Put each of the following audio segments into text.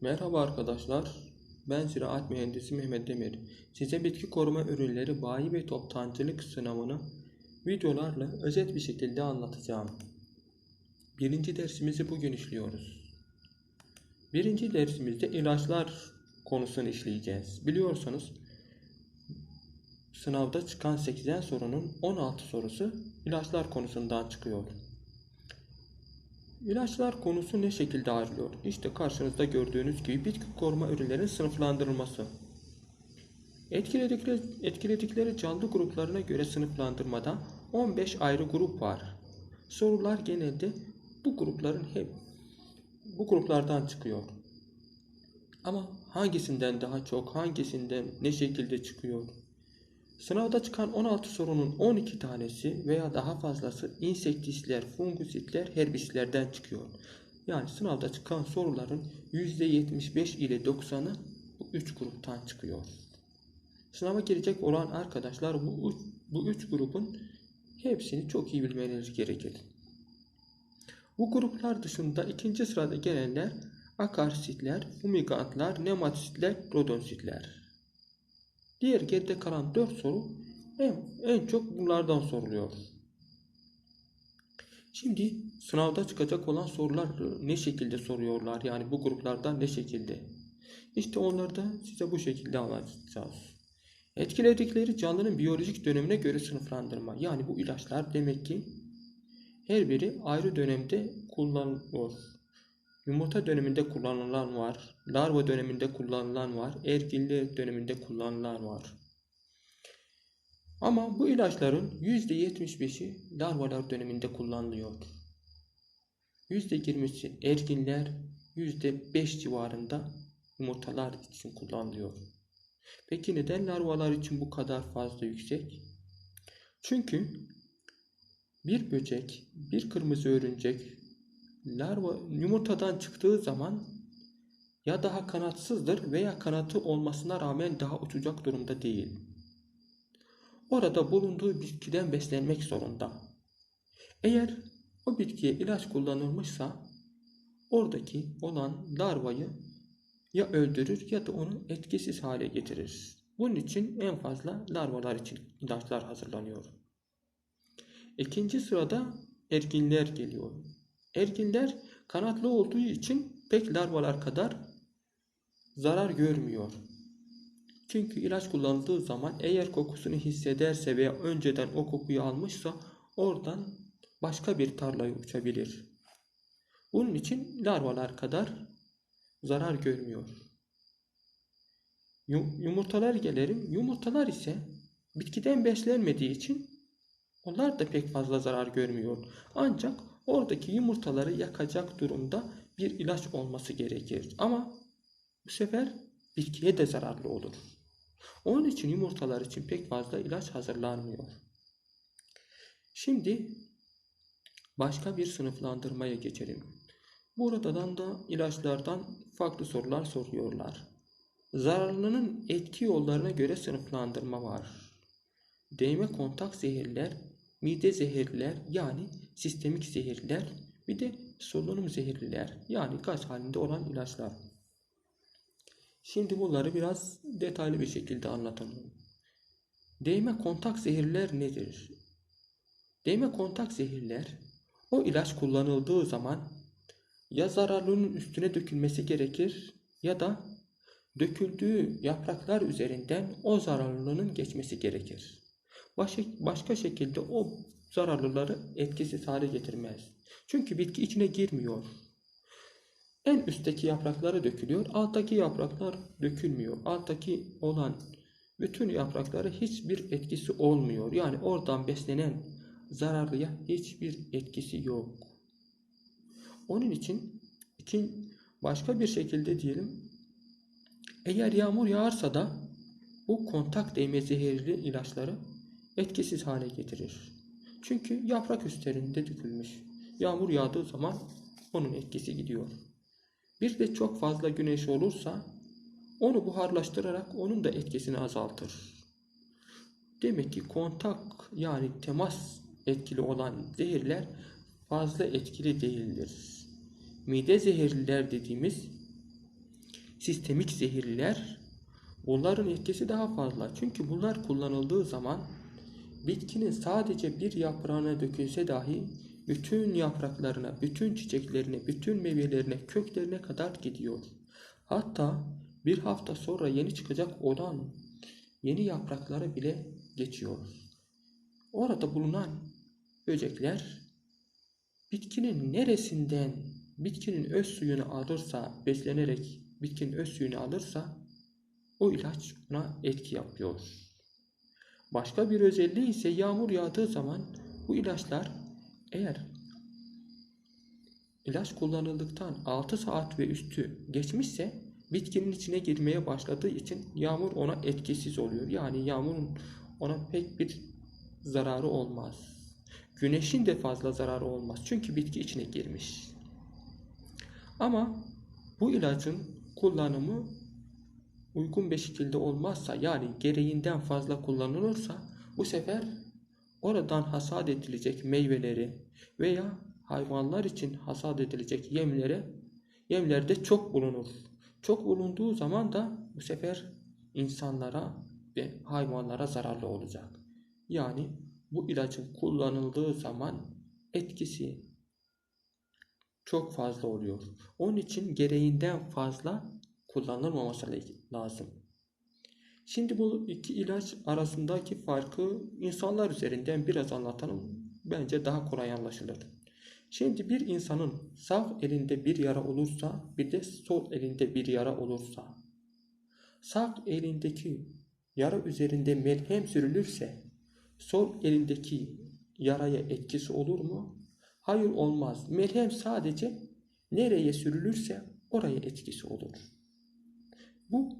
Merhaba arkadaşlar. Ben Ziraat Mühendisi Mehmet Demir. Size bitki koruma ürünleri bayi ve toptancılık sınavını videolarla özet bir şekilde anlatacağım. Birinci dersimizi bugün işliyoruz. Birinci dersimizde ilaçlar konusunu işleyeceğiz. Biliyorsunuz sınavda çıkan 80 sorunun 16 sorusu ilaçlar konusundan çıkıyor. İlaçlar konusu ne şekilde ayrılıyor? İşte karşınızda gördüğünüz gibi bitki koruma ürünlerinin sınıflandırılması. Etkiledikleri, etkiledikleri canlı gruplarına göre sınıflandırmada 15 ayrı grup var. Sorular genelde bu grupların hep bu gruplardan çıkıyor. Ama hangisinden daha çok, hangisinden ne şekilde çıkıyor? Sınavda çıkan 16 sorunun 12 tanesi veya daha fazlası insektisler, fungusitler, herbislerden çıkıyor. Yani sınavda çıkan soruların %75 ile 90'ı bu 3 gruptan çıkıyor. Sınava girecek olan arkadaşlar bu üç, bu üç grubun hepsini çok iyi bilmeniz gerekir. Bu gruplar dışında ikinci sırada gelenler akarsitler, fumigantlar, nematitler, rodonsitler. Diğer geride kalan 4 soru en, en çok bunlardan soruluyor. Şimdi sınavda çıkacak olan sorular ne şekilde soruyorlar? Yani bu gruplardan ne şekilde? İşte onları da size bu şekilde anlatacağız. Etkiledikleri canlının biyolojik dönemine göre sınıflandırma. Yani bu ilaçlar demek ki her biri ayrı dönemde kullanılıyor. Yumurta döneminde kullanılan var, larva döneminde kullanılan var, erginlik döneminde kullanılan var. Ama bu ilaçların %75'i larvalar döneminde kullanılıyor. %20'si erginler, %5 civarında yumurtalar için kullanılıyor. Peki neden larvalar için bu kadar fazla yüksek? Çünkü bir böcek, bir kırmızı örümcek larva yumurtadan çıktığı zaman ya daha kanatsızdır veya kanatı olmasına rağmen daha uçacak durumda değil. Orada bulunduğu bitkiden beslenmek zorunda. Eğer o bitkiye ilaç kullanılmışsa oradaki olan larvayı ya öldürür ya da onu etkisiz hale getirir. Bunun için en fazla larvalar için ilaçlar hazırlanıyor. İkinci sırada erginler geliyor. Erginler kanatlı olduğu için pek larvalar kadar zarar görmüyor. Çünkü ilaç kullanıldığı zaman eğer kokusunu hissederse veya önceden o kokuyu almışsa oradan başka bir tarlaya uçabilir. Bunun için larvalar kadar zarar görmüyor. Yumurtalar gelelim. Yumurtalar ise bitkiden beslenmediği için onlar da pek fazla zarar görmüyor. Ancak oradaki yumurtaları yakacak durumda bir ilaç olması gerekir. Ama bu sefer bitkiye de zararlı olur. Onun için yumurtalar için pek fazla ilaç hazırlanmıyor. Şimdi başka bir sınıflandırmaya geçelim. Buradan da ilaçlardan farklı sorular soruyorlar. Zararlının etki yollarına göre sınıflandırma var. Değme kontak zehirler, mide zehirler yani sistemik zehirler, bir de solunum zehirliler yani gaz halinde olan ilaçlar. Şimdi bunları biraz detaylı bir şekilde anlatalım. Değme kontak zehirler nedir? Değme kontak zehirler o ilaç kullanıldığı zaman ya zararlının üstüne dökülmesi gerekir ya da döküldüğü yapraklar üzerinden o zararlının geçmesi gerekir. Başka, şekilde o zararlıları etkisiz hale getirmez. Çünkü bitki içine girmiyor. En üstteki yaprakları dökülüyor, alttaki yapraklar dökülmüyor. Alttaki olan bütün yaprakları hiçbir etkisi olmuyor. Yani oradan beslenen zararlıya hiçbir etkisi yok. Onun için için başka bir şekilde diyelim eğer yağmur yağarsa da bu kontak değme zehirli ilaçları etkisiz hale getirir. Çünkü yaprak üstlerinde dökülmüş. Yağmur yağdığı zaman onun etkisi gidiyor. Bir de çok fazla güneş olursa onu buharlaştırarak onun da etkisini azaltır. Demek ki kontak yani temas etkili olan zehirler fazla etkili değildir. Mide zehirliler dediğimiz sistemik zehirliler bunların etkisi daha fazla. Çünkü bunlar kullanıldığı zaman bitkinin sadece bir yaprağına dökülse dahi bütün yapraklarına, bütün çiçeklerine, bütün meyvelerine, köklerine kadar gidiyor. Hatta bir hafta sonra yeni çıkacak olan yeni yapraklara bile geçiyor. Orada bulunan böcekler bitkinin neresinden bitkinin öz suyunu alırsa, beslenerek bitkinin öz suyunu alırsa o ilaç ona etki yapıyor. Başka bir özelliği ise yağmur yağdığı zaman bu ilaçlar eğer ilaç kullanıldıktan 6 saat ve üstü geçmişse bitkinin içine girmeye başladığı için yağmur ona etkisiz oluyor. Yani yağmurun ona pek bir zararı olmaz. Güneşin de fazla zararı olmaz. Çünkü bitki içine girmiş. Ama bu ilacın kullanımı uygun bir şekilde olmazsa yani gereğinden fazla kullanılırsa bu sefer oradan hasat edilecek meyveleri veya hayvanlar için hasat edilecek yemlere yemlerde çok bulunur. Çok bulunduğu zaman da bu sefer insanlara ve hayvanlara zararlı olacak. Yani bu ilacın kullanıldığı zaman etkisi çok fazla oluyor. Onun için gereğinden fazla kullanılmaması lazım. Şimdi bu iki ilaç arasındaki farkı insanlar üzerinden biraz anlatalım. Bence daha kolay anlaşılır. Şimdi bir insanın sağ elinde bir yara olursa bir de sol elinde bir yara olursa sağ elindeki yara üzerinde melhem sürülürse sol elindeki yaraya etkisi olur mu? Hayır olmaz. Melhem sadece nereye sürülürse oraya etkisi olur. Bu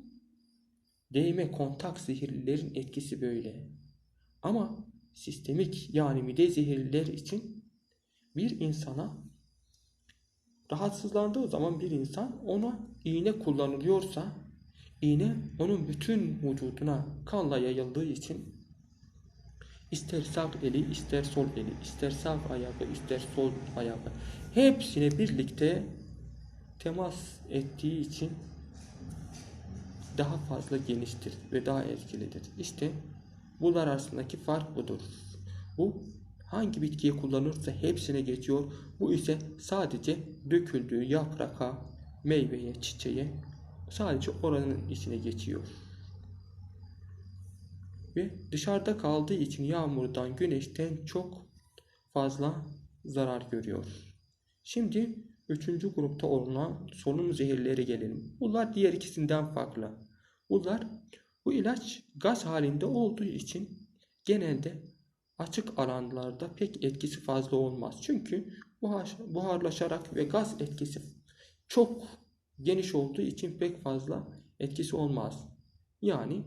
değme kontak zehirlilerin etkisi böyle. Ama sistemik yani mide zehirliler için bir insana rahatsızlandığı zaman bir insan ona iğne kullanılıyorsa iğne onun bütün vücuduna kanla yayıldığı için ister sağ eli ister sol eli ister sağ ayağı ister sol ayağı hepsine birlikte temas ettiği için daha fazla geniştir ve daha etkilidir. İşte bunlar arasındaki fark budur. Bu hangi bitkiye kullanırsa hepsine geçiyor. Bu ise sadece döküldüğü yapraka, meyveye, çiçeğe sadece oranın içine geçiyor. Ve dışarıda kaldığı için yağmurdan, güneşten çok fazla zarar görüyor. Şimdi üçüncü grupta olunan solunum zehirleri gelelim. Bunlar diğer ikisinden farklı. Bunlar bu ilaç gaz halinde olduğu için genelde açık alanlarda pek etkisi fazla olmaz. Çünkü buhar, buharlaşarak ve gaz etkisi çok geniş olduğu için pek fazla etkisi olmaz. Yani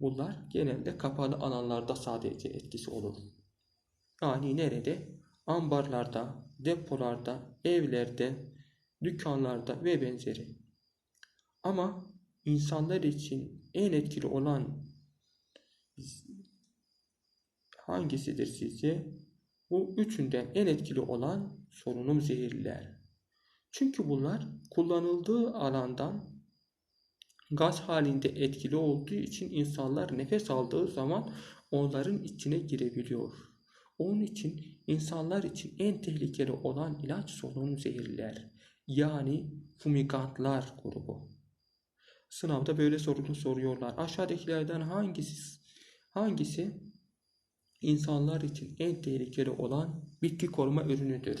bunlar genelde kapalı alanlarda sadece etkisi olur. Yani nerede? Ambarlarda, depolarda, evlerde, dükkanlarda ve benzeri. Ama insanlar için en etkili olan hangisidir sizce? Bu üçünden en etkili olan solunum zehirliler. Çünkü bunlar kullanıldığı alandan gaz halinde etkili olduğu için insanlar nefes aldığı zaman onların içine girebiliyor. Onun için insanlar için en tehlikeli olan ilaç solunum zehirliler. Yani fumigantlar grubu. Sınavda böyle sorunu soruyorlar. Aşağıdakilerden hangisi hangisi insanlar için en tehlikeli olan bitki koruma ürünüdür?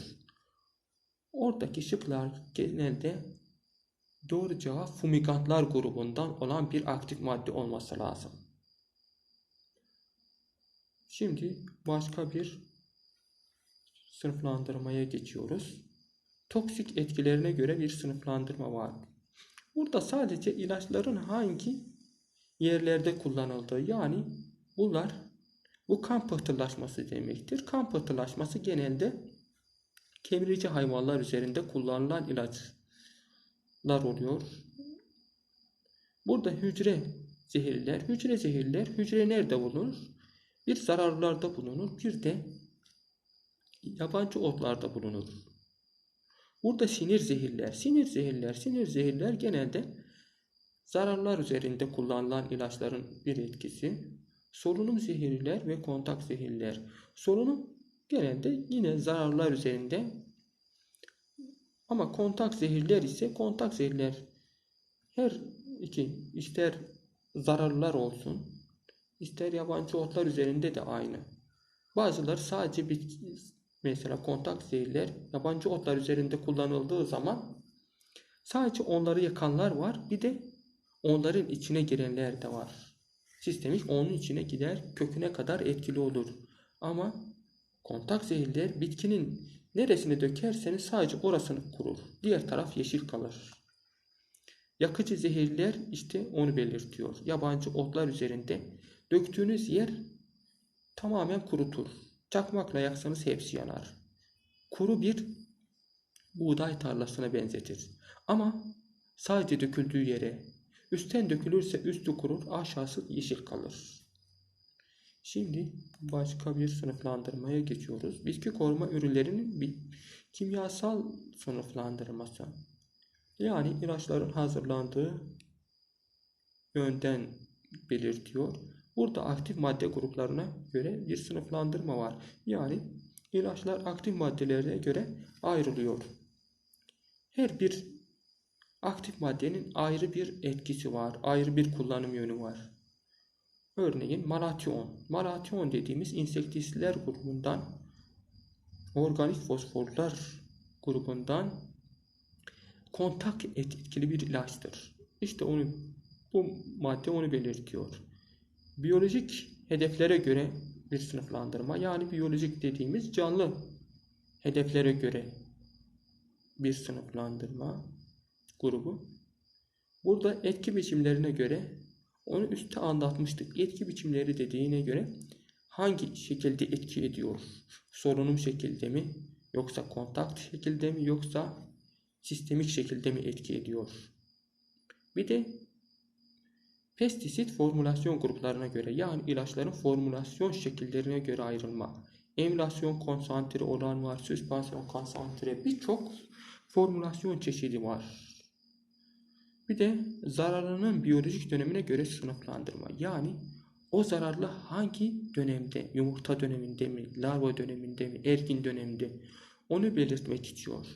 Oradaki şıklar genelde doğru cevap fumigantlar grubundan olan bir aktif madde olması lazım. Şimdi başka bir sınıflandırmaya geçiyoruz. Toksik etkilerine göre bir sınıflandırma var. Burada sadece ilaçların hangi yerlerde kullanıldığı yani bunlar bu kan pıhtılaşması demektir. Kan pıhtılaşması genelde kemirici hayvanlar üzerinde kullanılan ilaçlar oluyor. Burada hücre zehirler, hücre zehirler, hücre nerede bulunur? Bir zararlarda bulunur, bir de yabancı otlarda bulunur. Burada sinir zehirler, sinir zehirler, sinir zehirler genelde zararlar üzerinde kullanılan ilaçların bir etkisi, solunum zehirler ve kontak zehirler. Solunum genelde yine zararlar üzerinde ama kontak zehirler ise kontak zehirler her iki ister zararlılar olsun ister yabancı otlar üzerinde de aynı. Bazıları sadece bitki mesela kontak zehirler yabancı otlar üzerinde kullanıldığı zaman sadece onları yakanlar var. Bir de onların içine girenler de var. Sistemik onun içine gider köküne kadar etkili olur. Ama kontak zehirler bitkinin neresini dökerseniz sadece orasını kurur. Diğer taraf yeşil kalır. Yakıcı zehirler işte onu belirtiyor. Yabancı otlar üzerinde döktüğünüz yer tamamen kurutur. Çakmakla yaksanız hepsi yanar. Kuru bir buğday tarlasına benzetir. Ama sadece döküldüğü yere, üstten dökülürse üstü kurur, aşağısı yeşil kalır. Şimdi başka bir sınıflandırmaya geçiyoruz. Bitki koruma ürünlerinin bir kimyasal sınıflandırması. Yani ilaçların hazırlandığı yönden belirtiyor. Burada aktif madde gruplarına göre bir sınıflandırma var. Yani ilaçlar aktif maddelere göre ayrılıyor. Her bir aktif maddenin ayrı bir etkisi var, ayrı bir kullanım yönü var. Örneğin malatyon. Malatyon dediğimiz insektisitler grubundan organik fosforlar grubundan kontak etkili bir ilaçtır. İşte onu bu madde onu belirtiyor. Biyolojik hedeflere göre bir sınıflandırma yani biyolojik dediğimiz canlı hedeflere göre bir sınıflandırma grubu. Burada etki biçimlerine göre onu üstte anlatmıştık. Etki biçimleri dediğine göre hangi şekilde etki ediyor? Solunum şekilde mi? Yoksa kontakt şekilde mi? Yoksa sistemik şekilde mi etki ediyor? Bir de pestisit formülasyon gruplarına göre yani ilaçların formülasyon şekillerine göre ayrılma. Emülasyon konsantre olan var, süspansiyon konsantre birçok formülasyon çeşidi var. Bir de zararının biyolojik dönemine göre sınıflandırma. Yani o zararlı hangi dönemde, yumurta döneminde mi, larva döneminde mi, ergin döneminde onu belirtmek istiyor.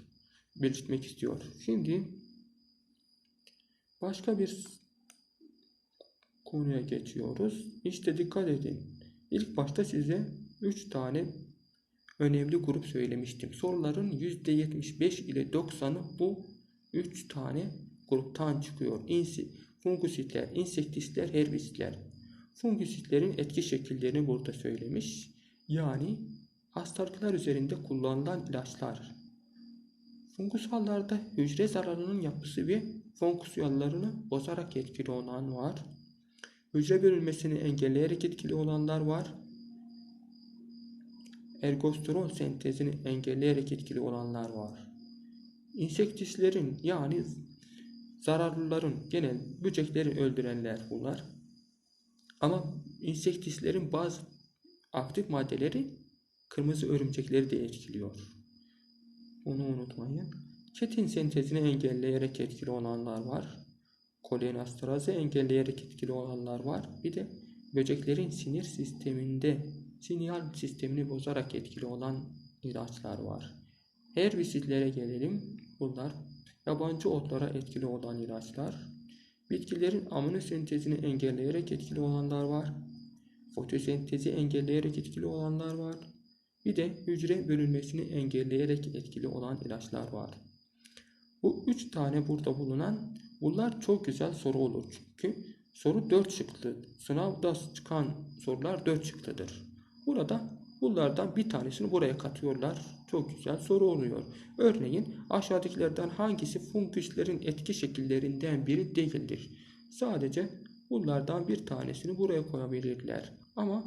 Belirtmek istiyor. Şimdi başka bir konuya geçiyoruz. İşte dikkat edin. İlk başta size 3 tane önemli grup söylemiştim. Soruların %75 ile 90'ı bu 3 tane gruptan çıkıyor. İnsi, fungusitler, insektisitler, herbisitler. Fungusitlerin etki şekillerini burada söylemiş. Yani hastalıklar üzerinde kullanılan ilaçlar. Fungusallarda hücre zararının yapısı ve fonksiyonlarını bozarak etkili olan var. Hücre bölünmesini engelleyerek etkili olanlar var. Ergosteron sentezini engelleyerek etkili olanlar var. İnsektislerin yani zararlıların genel böcekleri öldürenler bunlar. Ama insektislerin bazı aktif maddeleri kırmızı örümcekleri de etkiliyor. Onu unutmayın. Ketin sentezini engelleyerek etkili olanlar var. Kolinastrazı engelleyerek etkili olanlar var. Bir de böceklerin sinir sisteminde sinyal sistemini bozarak etkili olan ilaçlar var. Herbisitlere gelelim. Bunlar yabancı otlara etkili olan ilaçlar. Bitkilerin amino sentezini engelleyerek etkili olanlar var. Fotosentezi engelleyerek etkili olanlar var. Bir de hücre bölünmesini engelleyerek etkili olan ilaçlar var. Bu üç tane burada bulunan bunlar çok güzel soru olur çünkü soru 4 şıklı. Sınavda çıkan sorular 4 şıklıdır. Burada bunlardan bir tanesini buraya katıyorlar. Çok güzel soru oluyor. Örneğin aşağıdakilerden hangisi funguslerin etki şekillerinden biri değildir? Sadece bunlardan bir tanesini buraya koyabilirler. Ama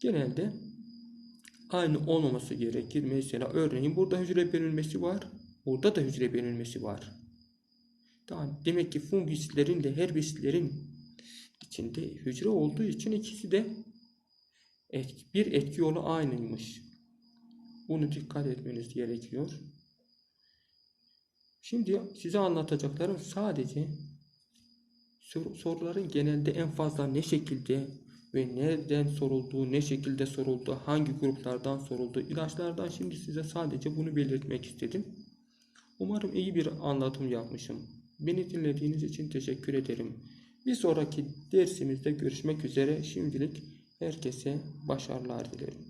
genelde aynı olmaması gerekir. Mesela örneğin burada hücre bölünmesi var. Burada da hücre bölünmesi var. Tamam. Demek ki funguslerin de herbislerin içinde hücre olduğu için ikisi de etki, bir etki yolu aynıymış. Bunu dikkat etmeniz gerekiyor. Şimdi size anlatacaklarım sadece Sor- soruların genelde en fazla ne şekilde ve nereden sorulduğu, ne şekilde sorulduğu, hangi gruplardan sorulduğu, ilaçlardan şimdi size sadece bunu belirtmek istedim. Umarım iyi bir anlatım yapmışım. Beni dinlediğiniz için teşekkür ederim. Bir sonraki dersimizde görüşmek üzere. Şimdilik herkese başarılar dilerim.